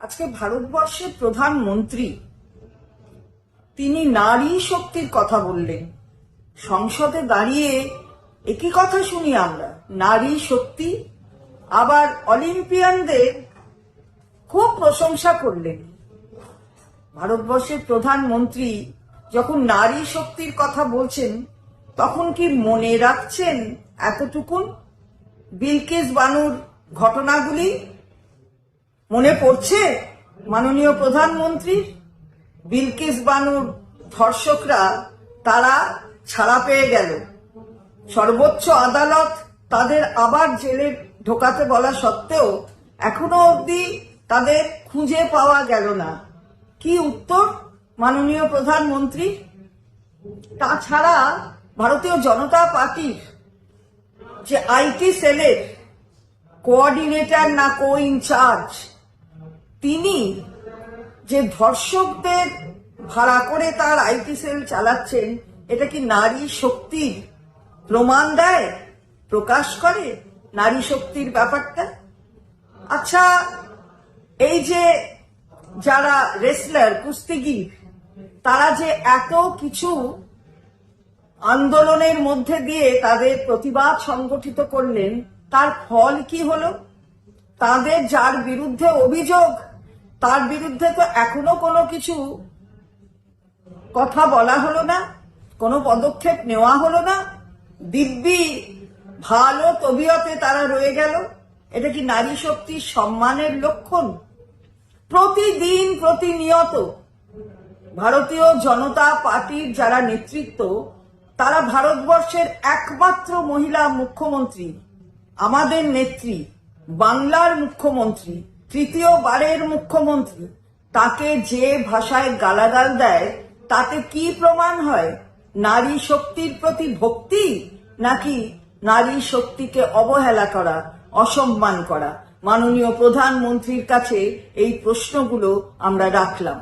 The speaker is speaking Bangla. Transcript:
আজকে ভারতবর্ষের প্রধানমন্ত্রী, তিনি নারী শক্তির কথা বললেন। সংসদে দাঁড়িয়ে একই কথা শুনি আমরা, নারী শক্তি, আবার অলিম্পিয়ানদের খুব প্রশংসা করলেন। ভারতবর্ষের প্রধানমন্ত্রী যখন নারী শক্তির কথা বলছেন, তখন কি মনে রাখছেন এতটুকুন? বিলকিস বানুর ঘটনাগুলি মনে পড়ছে? মাননীয় প্রধানমন্ত্রী, বিলকিস বানুর ধর্ষকরা, তারা ছাড়া পেয়ে গেল। সর্বোচ্চ আদালত তাদের আবার জেলে ঢোকাতে বলা সত্ত্বেও এখনও অবধি তাদের খুঁজে পাওয়া গেল না। কি উত্তর, মাননীয় প্রধানমন্ত্রী? তাছাড়া ভারতীয় জনতা পার্টির যে আইটি সেলের কোঅর্ডিনেটর না কো ইনচার্জ যে ধর্ষকদের ভাড়া করে তার আইটি সেল চালাচ্ছেন, এটা কি নারী শক্তির প্রমাণ দেয়, প্রকাশ করে নারী শক্তির ব্যাপারটা? আচ্ছা এই যে যারা রেসলার, কুস্তিগির, তারা যে এত কিছু আন্দোলনের মধ্যে দিয়ে তাদের প্রতিবাদ সংগঠিত করলেন, তার ফল কি হলো? তাদের যার বিরুদ্ধে অভিযোগ তার বিরুদ্ধে তো এখনও কোনো কিছু কথা বলা হলো না, কোনো পদক্ষেপ নেওয়া হলো না। দিব্যি ভালো তবিয়তে তারা রয়ে গেল। এটা কি নারী শক্তির সম্মানের লক্ষণ? প্রতিদিন প্রতিনিয়ত ভারতীয় জনতা পার্টির যারা নেতৃত্ব, তারা ভারতবর্ষের একমাত্র মহিলা মুখ্যমন্ত্রী, আমাদের নেত্রী, বাংলার মুখ্যমন্ত্রী তৃতীয়বারের মুখ্যমন্ত্রী তাকে যে ভাষায় গালাগাল দেয়, তাতে কি প্রমাণ হয়? নারী শক্তির প্রতি ভক্তি নাকি নারী শক্তিকে অবহেলা করা, অসম্মান করা? মাননীয় প্রধানমন্ত্রীর কাছে এই প্রশ্নগুলো আমরা রাখলাম।